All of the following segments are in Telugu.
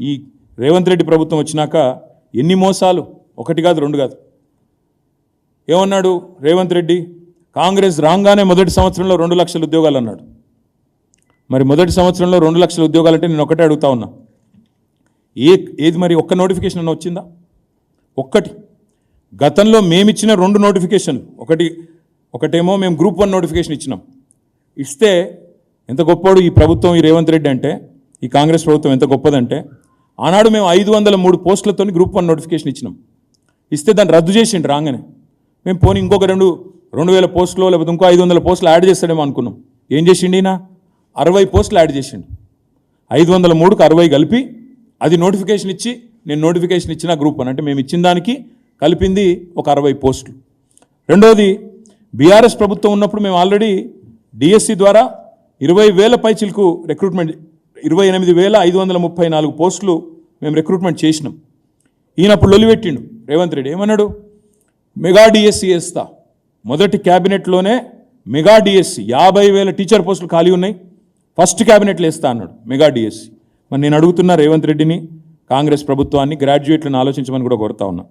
ఈ రేవంత్ రెడ్డి ప్రభుత్వం వచ్చినాక ఎన్ని మోసాలు? ఒకటి కాదు రెండు కాదు. ఏమన్నాడు రేవంత్ రెడ్డి? కాంగ్రెస్ రాగానే మొదటి సంవత్సరంలో రెండు లక్షల ఉద్యోగాలు అన్నాడు. మరి మొదటి సంవత్సరంలో రెండు లక్షల ఉద్యోగాలు అంటే నేను ఒకటే అడుగుతా ఉన్నా. ఏ ఏది మరి? ఒక్క నోటిఫికేషన్ అన్న వచ్చిందా? ఒక్కటి. గతంలో మేమిచ్చిన రెండు నోటిఫికేషన్లు. ఒకటి ఒకటేమో మేము గ్రూప్ వన్ నోటిఫికేషన్ ఇచ్చినాం. ఇస్తే ఎంత గొప్పోడు ఈ ప్రభుత్వం ఈ రేవంత్ రెడ్డి అంటే? ఈ కాంగ్రెస్ ప్రభుత్వం ఎంత గొప్పదంటే? ఆనాడు మేము ఐదు వందల మూడు పోస్టులతో గ్రూప్ వన్ నోటిఫికేషన్ ఇచ్చినాం. ఇస్తే దాన్ని రద్దు చేసిండు రాగానే. మేము పోనీ ఇంకొక రెండు రెండు వేల పోస్టులు లేకపోతే ఇంకో ఐదు వందల పోస్టులు యాడ్ చేస్తాడేమో అనుకున్నాం. ఏం చేసిండు ఈయన? అరవై పోస్టులు యాడ్ చేసిండు. ఐదు వందల మూడుకు అరవై కలిపి అది నోటిఫికేషన్ ఇచ్చి నేను నోటిఫికేషన్ ఇచ్చిన గ్రూప్ అని అంటే మేము ఇచ్చిన దానికి కలిపింది ఒక అరవై పోస్టులు. రెండోది బీఆర్ఎస్ ప్రభుత్వం ఉన్నప్పుడు మేము ఆల్రెడీ డిఎస్సి ద్వారా ఇరవై వేల పైచిలకు రిక్రూట్మెంట్ ఇరవై ఎనిమిది వేల ఐదు వందల ముప్పై నాలుగు పోస్టులు మేము రిక్రూట్మెంట్ చేసినాం. ఈయన అప్పుడు లొలిపెట్టిండు రేవంత్ రెడ్డి ఏమన్నాడు? మెగా డిఎస్సి వేస్తా. మొదటి క్యాబినెట్లోనే మెగా డిఎస్సి యాభై వేల టీచర్ పోస్టులు ఖాళీ ఉన్నాయి. ఫస్ట్ క్యాబినెట్లో వేస్తా అన్నాడు మెగా డిఎస్సి మరి నేను అడుగుతున్నా రేవంత్ రెడ్డిని కాంగ్రెస్ ప్రభుత్వాన్ని గ్రాడ్యుయేట్లను ఆలోచించమని కూడా కోరుతా ఉన్నా.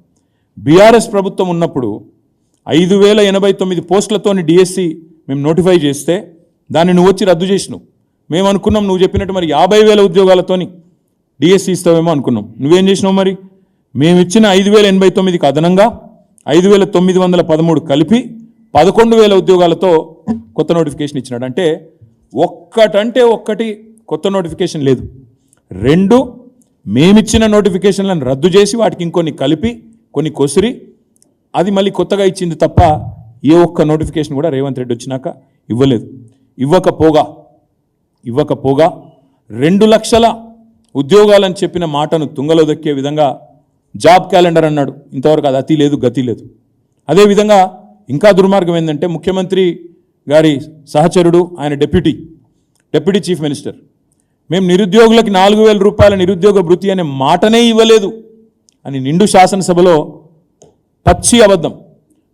బీఆర్ఎస్ ప్రభుత్వం ఉన్నప్పుడు ఐదు వేల ఎనభై తొమ్మిది పోస్టులతోని డిఎస్సి మేము నోటిఫై చేస్తే దాన్ని నువ్వు వచ్చి రద్దు చేసినావు. మేము అనుకున్నాం నువ్వు చెప్పినట్టు మరి యాభై వేల ఉద్యోగాలతోని డిఎస్సి ఇస్తావేమో అనుకున్నాం. నువ్వేం చేసినావు మరి? మేము ఇచ్చిన ఐదు వేల ఎనభై తొమ్మిదికి అదనంగా ఐదు వేల తొమ్మిది వందల పదమూడు కలిపి పదకొండు వేల ఉద్యోగాలతో కొత్త నోటిఫికేషన్ ఇచ్చినాడు. అంటే ఒక్కటంటే ఒక్కటి కొత్త నోటిఫికేషన్ లేదు. రెండు మేమిచ్చిన నోటిఫికేషన్లను రద్దు చేసి వాటికి ఇంకొన్ని కలిపి కొన్ని కొసిరి. అది మళ్ళీ కొత్తగా ఇచ్చింది తప్ప ఏ ఒక్క నోటిఫికేషన్ కూడా రేవంత్ రెడ్డి వచ్చినాక ఇవ్వలేదు. ఇవ్వకపోగా ఇవ్వకపోగా రెండు లక్షల ఉద్యోగాలని చెప్పిన మాటను తుంగలో దక్కే విధంగా జాబ్ క్యాలెండర్ అన్నాడు. ఇంతవరకు అది అతి లేదు గతి లేదు. అదేవిధంగా ఇంకా దుర్మార్గం ఏంటంటే ముఖ్యమంత్రి గారి సహచరుడు ఆయన డెప్యూటీ డెప్యూటీ చీఫ్ మినిస్టర్. మేము నిరుద్యోగులకి నాలుగు వేల రూపాయల నిరుద్యోగ భృతి అనే మాటనే ఇవ్వలేదు అని నిండు శాసనసభలో పచ్చి అబద్ధం.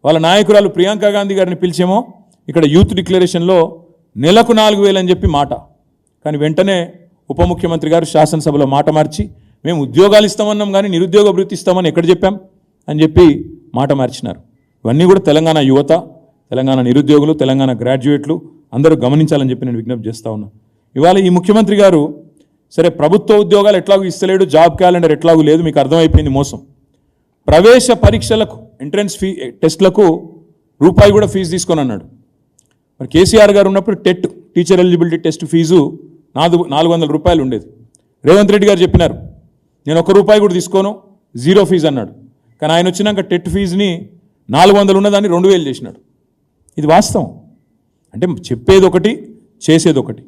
వాళ్ళ నాయకురాలు ప్రియాంక గాంధీ గారిని పిలిచేమో ఇక్కడ యూత్ డిక్లరేషన్లో నెలకు నాలుగు వేలు అని చెప్పి మాట. కానీ వెంటనే ఉప ముఖ్యమంత్రి గారు శాసనసభలో మాట మార్చి మేము ఉద్యోగాలు ఇస్తామన్నాం కానీ నిరుద్యోగ వృత్తి ఇస్తామని ఎక్కడ చెప్పాం? అని చెప్పి మాట మార్చినారు. ఇవన్నీ కూడా తెలంగాణ యువత తెలంగాణ నిరుద్యోగులు తెలంగాణ గ్రాడ్యుయేట్లు అందరూ గమనించాలని చెప్పి నేను విజ్ఞప్తి చేస్తా ఉన్నా. ఇవాళ ఈ ముఖ్యమంత్రి గారు సరే ప్రభుత్వ ఉద్యోగాలు ఎట్లాగూ ఇస్తలేడు జాబ్ క్యాలెండర్ ఎట్లాగూ లేదు మీకు అర్థమైపోయింది మోసం. ప్రవేశ పరీక్షలకు ఎంట్రన్స్ ఫీ టెస్ట్లకు రూపాయి కూడా ఫీజు తీసుకొని అన్నాడు మరి కేసీఆర్ గారు ఉన్నప్పుడు TET teacher eligibility test fee నాలుగు నాలుగు వందల రూపాయలు ఉండేది. రేవంత్ రెడ్డి గారు చెప్పినారు నేను ఒక రూపాయి కూడా తీసుకోను జీరో ఫీజు అన్నాడు. కానీ ఆయన వచ్చినాక టెట్ ఫీజుని నాలుగు వందలు ఉన్నదాన్ని రెండు వేలు చేసినాడు. ఇది వాస్తవం. అంటే చెప్పేది ఒకటి చేసేది ఒకటి.